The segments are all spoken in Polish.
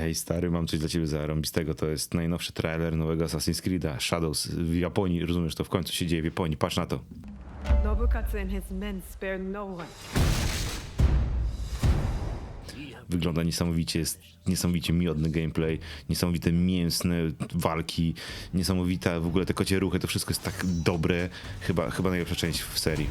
Hej stary, mam coś dla ciebie zarąbistego. To jest najnowszy trailer nowego Assassin's Creed'a, Shadows w Japonii. Rozumiesz, to w końcu się dzieje w Japonii. Patrz na to. Nobukatsu and his men spared no one. Wygląda niesamowicie, jest niesamowicie miodny gameplay, niesamowite mięsne walki, niesamowita w ogóle te kocie ruchy, to wszystko jest tak dobre. Chyba, chyba najlepsza część w serii.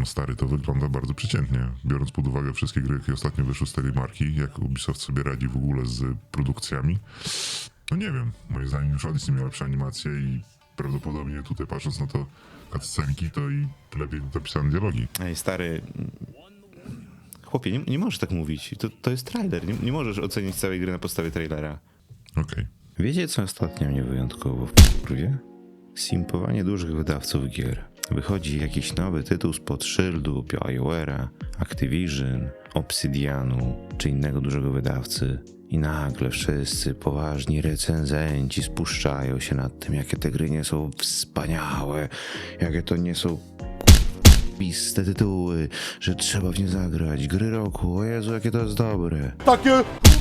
No stary, to wygląda bardzo przeciętnie, biorąc pod uwagę wszystkie gry, jakie ostatnio wyszły z tej marki, jak Ubisoft sobie radzi w ogóle z produkcjami. No nie wiem, moim zdaniem już Odyssey miał lepsze animacje i prawdopodobnie tutaj patrząc na to cutscenki, to i lepiej dopisane dialogi. Ej stary, chłopie, nie, nie możesz tak mówić. To, to jest trailer, nie, nie możesz ocenić całej gry na podstawie trailera. Okej. Wiecie, co ostatnio mnie wyjątkowo wkurwie? Simpowanie dużych wydawców gier. Wychodzi jakiś nowy tytuł spod szyldu BioWare'a, Activision, Obsidianu czy innego dużego wydawcy i nagle wszyscy poważni recenzenci spuszczają się nad tym, jakie te gry nie są wspaniałe, jakie to nie są te tytuły, że trzeba w nie zagrać. Gry roku, o Jezu, jakie to jest dobre. takie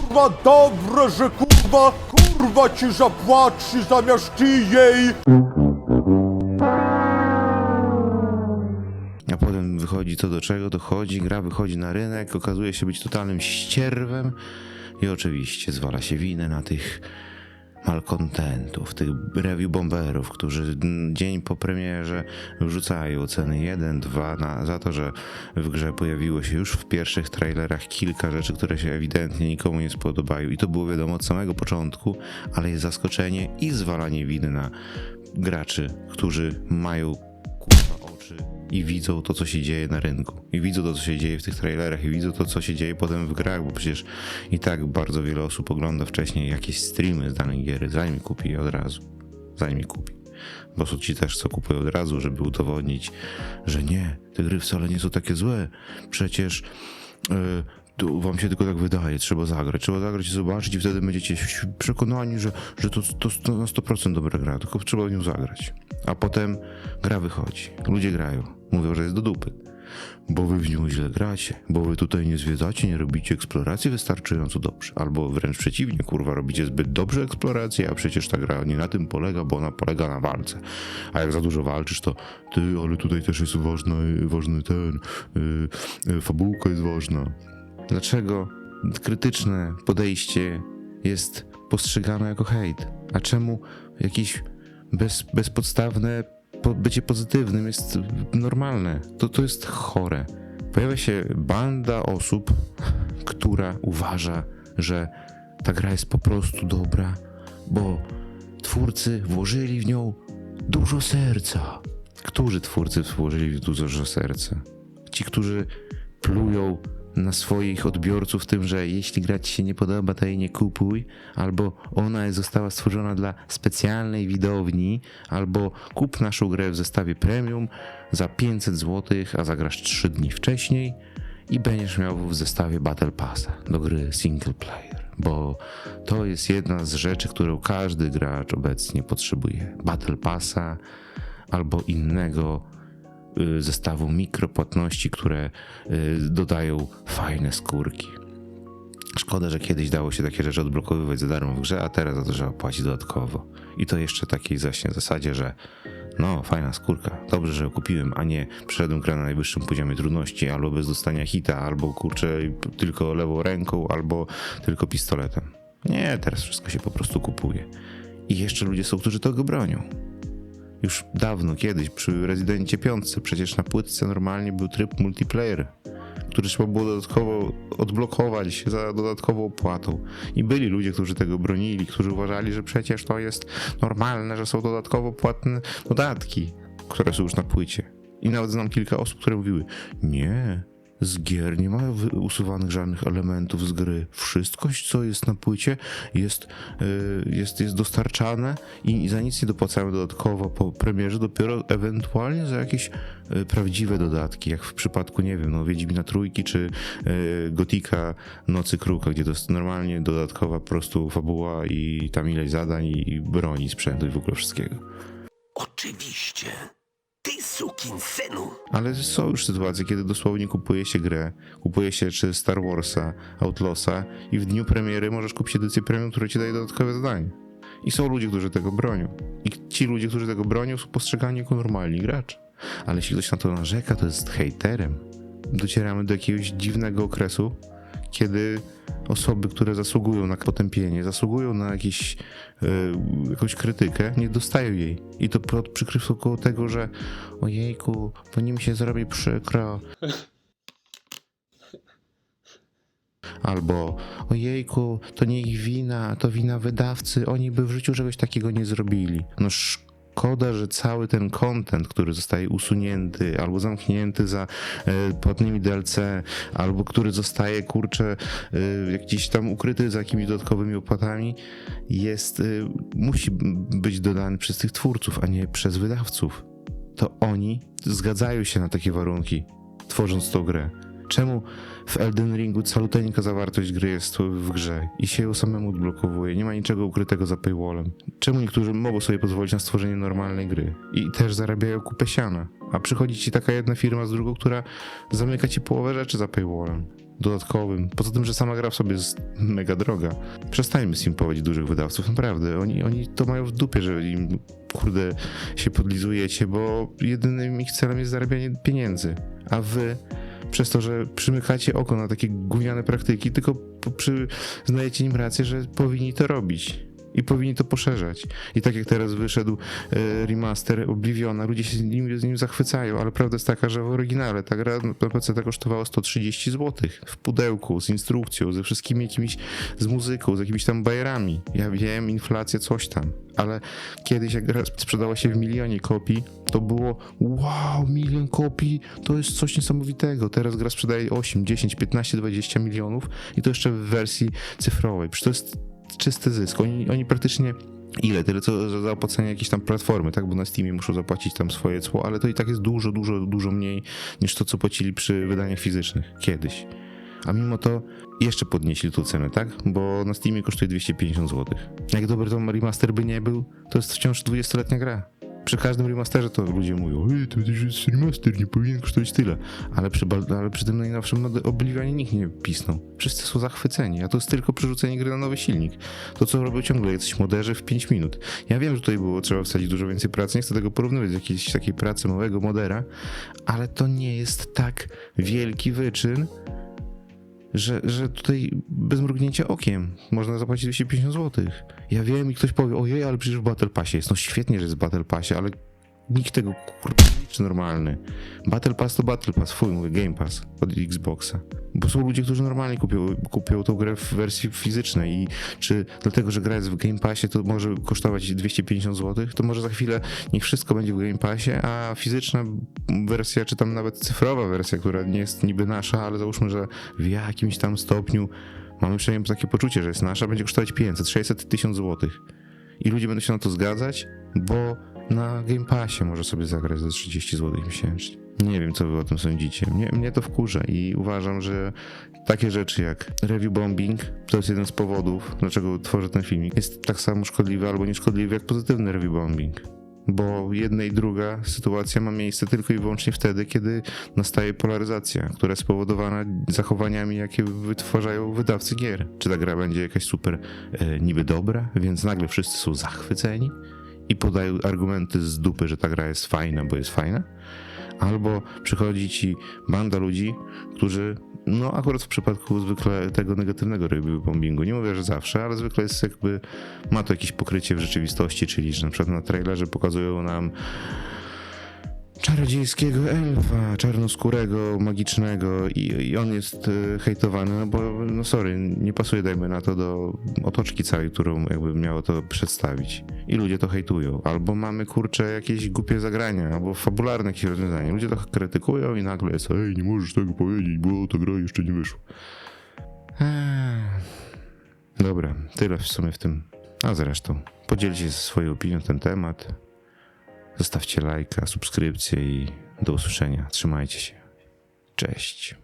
kurwa dobre, że kurwa, kurwa ci zapłaci zamiast ty jej. Potem wychodzi to do czego dochodzi, gra wychodzi na rynek, okazuje się być totalnym ścierwem i oczywiście zwala się winę na tych malkontentów, tych review bomberów, którzy dzień po premierze wrzucają ceny 1, 2 na, za to, że w grze pojawiło się już w pierwszych trailerach kilka rzeczy, które się ewidentnie nikomu nie spodobają. I to było wiadomo od samego początku, ale jest zaskoczenie i zwalanie winy na graczy, którzy mają oczy i widzą to, co się dzieje na rynku. I widzą to, co się dzieje w tych trailerach, i widzą to, co się dzieje potem w grach, bo przecież i tak bardzo wiele osób ogląda wcześniej jakieś streamy z danej giery, zanim kupi je od razu. Zanim kupi. Bo są ci też, co kupują od razu, żeby udowodnić, że nie, te gry wcale nie są takie złe. Przecież yy, to wam się tylko tak wydaje, trzeba zagrać, trzeba zagrać i zobaczyć i wtedy będziecie przekonani, że, że to, to, na 100% dobra gra, tylko trzeba w nią zagrać. A potem gra wychodzi, ludzie grają, mówią, że jest do dupy. Bo wy w nią źle gracie, bo wy tutaj nie zwiedzacie, nie robicie eksploracji wystarczająco dobrze, albo wręcz przeciwnie, kurwa, robicie zbyt dobrze eksplorację, a przecież ta gra nie na tym polega, bo ona polega na walce. A jak za dużo walczysz, to ty, ale tutaj też jest ważna, ważny ten, yy, fabułka jest ważna. Dlaczego krytyczne podejście jest postrzegane jako hejt? A czemu jakieś bez, bezpodstawne po, bycie pozytywnym jest normalne? To, to jest chore. Pojawia się banda osób, która uważa, że ta gra jest po prostu dobra, bo twórcy włożyli w nią dużo serca. Którzy twórcy włożyli w dużo serca? Ci, którzy plują na swoich odbiorców tym, że jeśli gra ci się nie podoba, to jej nie kupuj, albo ona została stworzona dla specjalnej widowni, albo kup naszą grę w zestawie premium za 500 zł, a zagrasz 3 dni wcześniej i będziesz miał w zestawie Battle Passa do gry single player, bo to jest jedna z rzeczy, którą każdy gracz obecnie potrzebuje. Battle Passa albo innego zestawu mikropłatności, które y, dodają fajne skórki. Szkoda, że kiedyś dało się takie rzeczy odblokowywać za darmo w grze, a teraz za to trzeba płacić dodatkowo. I to jeszcze takiej zaśnie zasadzie, że no, fajna skórka, dobrze, że ją kupiłem, a nie przeszedłem grę na najwyższym poziomie trudności, albo bez dostania hita, albo kurczę tylko lewą ręką, albo tylko pistoletem. Nie, teraz wszystko się po prostu kupuje. I jeszcze ludzie są, którzy tego bronią. Już dawno, kiedyś, przy Rezydencie 5, przecież na płytce normalnie był tryb multiplayer, który trzeba było dodatkowo odblokować za dodatkową opłatą. I byli ludzie, którzy tego bronili, którzy uważali, że przecież to jest normalne, że są dodatkowo płatne dodatki, które są już na płycie. I nawet znam kilka osób, które mówiły: Nie, z gier nie ma wy- usuwanych żadnych elementów z gry. Wszystko, co jest na płycie, jest, y, jest, jest dostarczane i za nic nie dopłacamy dodatkowo po premierze, dopiero ewentualnie za jakieś y, prawdziwe dodatki, jak w przypadku, nie wiem, no Wiedźmina Trójki czy y, Gotika Nocy Kruka, gdzie to jest normalnie dodatkowa po prostu fabuła i tam ileś zadań i broni, sprzętu i w ogóle wszystkiego. Oczywiście. Ty sukin synu. Ale są już sytuacje, kiedy dosłownie kupuje się grę, kupuje się czy Star Warsa, Outlawsa i w dniu premiery możesz kupić edycję premium, która ci daje dodatkowe zadanie. I są ludzie, którzy tego bronią. I ci ludzie, którzy tego bronią, są postrzegani jako normalni gracze. Ale jeśli ktoś na to narzeka, to jest hejterem. Docieramy do jakiegoś dziwnego okresu, kiedy osoby, które zasługują na potępienie, zasługują na jakiś, e, jakąś krytykę, nie dostają jej. I to pod przykrywką tego, że ojejku, bo nim się zrobi przykro. Albo ojejku, to nie ich wina, to wina wydawcy, oni by w życiu czegoś takiego nie zrobili. No szkoda, że cały ten content, który zostaje usunięty albo zamknięty za e, płatnymi DLC, albo który zostaje, kurczę, e, gdzieś tam ukryty za jakimiś dodatkowymi opłatami, jest, e, musi być dodany przez tych twórców, a nie przez wydawców. To oni zgadzają się na takie warunki, tworząc tą grę. Czemu w Elden Ringu caluteńka zawartość gry jest w grze i się ją samemu odblokowuje, nie ma niczego ukrytego za paywallem? Czemu niektórzy mogą sobie pozwolić na stworzenie normalnej gry i też zarabiają kupę siana, a przychodzi ci taka jedna firma z drugą, która zamyka ci połowę rzeczy za paywallem? Dodatkowym. Poza tym, że sama gra w sobie jest mega droga. Przestańmy simpować dużych wydawców, naprawdę. Oni, oni to mają w dupie, że im kurde się podlizujecie, bo jedynym ich celem jest zarabianie pieniędzy. A wy przez to, że przymykacie oko na takie gówniane praktyki, tylko po- przyznajecie im rację, że powinni to robić. I powinni to poszerzać. I tak jak teraz wyszedł e, remaster Obliviona, ludzie się z nim, z nim zachwycają, ale prawda jest taka, że w oryginale ta gra na PC kosztowała 130 zł w pudełku, z instrukcją, ze wszystkimi jakimiś, z muzyką, z jakimiś tam bajerami. Ja wiem, inflacja, coś tam. Ale kiedyś jak gra sprzedała się w milionie kopii, to było wow, milion kopii, to jest coś niesamowitego. Teraz gra sprzedaje 8, 10, 15, 20 milionów i to jeszcze w wersji cyfrowej. Przecież to jest czysty zysk. Oni, oni praktycznie ile? Tyle co za- opłacenie jakiejś tam platformy, tak? Bo na Steamie muszą zapłacić tam swoje cło, ale to i tak jest dużo, dużo, dużo mniej niż to, co płacili przy wydaniach fizycznych kiedyś. A mimo to jeszcze podnieśli tą cenę, tak? Bo na Steamie kosztuje 250 zł. Jak dobry to remaster by nie był, to jest wciąż 20-letnia gra. Przy każdym remasterze to ludzie mówią, Ej, to jest remaster, nie powinien kosztować tyle. Ale przy, ale przy tym najnowszym Oblivionie nikt nie pisnął. Wszyscy są zachwyceni, a to jest tylko przerzucenie gry na nowy silnik. To, co robią ciągle jacyś moderzy w 5 minut. Ja wiem, że tutaj było trzeba wsadzić dużo więcej pracy, nie chcę tego porównywać z jakiejś takiej pracy małego modera, ale to nie jest tak wielki wyczyn, że, że tutaj bez mrugnięcia okiem można zapłacić 250 zł. Ja wiem i ktoś powie, ojej, ale przecież w Battle Passie jest. No świetnie, że jest w Battle Passie, ale nikt tego nie liczy normalny. Battle Pass to Battle Pass, fuj, mówię Game Pass od Xboxa. Bo są ludzie, którzy normalnie kupią, kupią tą grę w wersji fizycznej i czy dlatego, że gra jest w Game Passie, to może kosztować 250 zł, to może za chwilę niech wszystko będzie w Game Passie, a fizyczna wersja, czy tam nawet cyfrowa wersja, która nie jest niby nasza, ale załóżmy, że w jakimś tam stopniu mamy przynajmniej takie poczucie, że jest nasza, będzie kosztować 500, 600, 1000 zł. I ludzie będą się na to zgadzać, bo na Game Passie może sobie zagrać za 30 zł miesięcznie. Nie wiem, co wy o tym sądzicie. Mnie, mnie to wkurza i uważam, że takie rzeczy jak review bombing to jest jeden z powodów, dlaczego tworzę ten filmik. Jest tak samo szkodliwy albo nieszkodliwy jak pozytywny review bombing. Bo jedna i druga sytuacja ma miejsce tylko i wyłącznie wtedy, kiedy nastaje polaryzacja, która jest spowodowana zachowaniami, jakie wytwarzają wydawcy gier. Czy ta gra będzie jakaś super e, niby dobra, więc nagle wszyscy są zachwyceni i podają argumenty z dupy, że ta gra jest fajna, bo jest fajna. Albo przychodzi ci banda ludzi, którzy, no akurat w przypadku zwykle tego negatywnego bombingu, nie mówię, że zawsze, ale zwykle jest jakby, ma to jakieś pokrycie w rzeczywistości, czyli że na przykład na trailerze pokazują nam czarodziejskiego elfa, czarnoskórego, magicznego i, i on jest e, hejtowany, no bo, no sorry, nie pasuje, dajmy na to, do otoczki całej, którą jakby miało to przedstawić. I ludzie to hejtują. Albo mamy, kurczę, jakieś głupie zagrania, albo fabularne jakieś rozwiązanie. Ludzie to krytykują i nagle jest, ej, nie możesz tego powiedzieć, bo ta gra jeszcze nie wyszła. Ech. Dobra, tyle w sumie w tym. A zresztą, podzielcie się swoją opinią na ten temat. Zostawcie lajka, subskrypcję i do usłyszenia. Trzymajcie się. Cześć.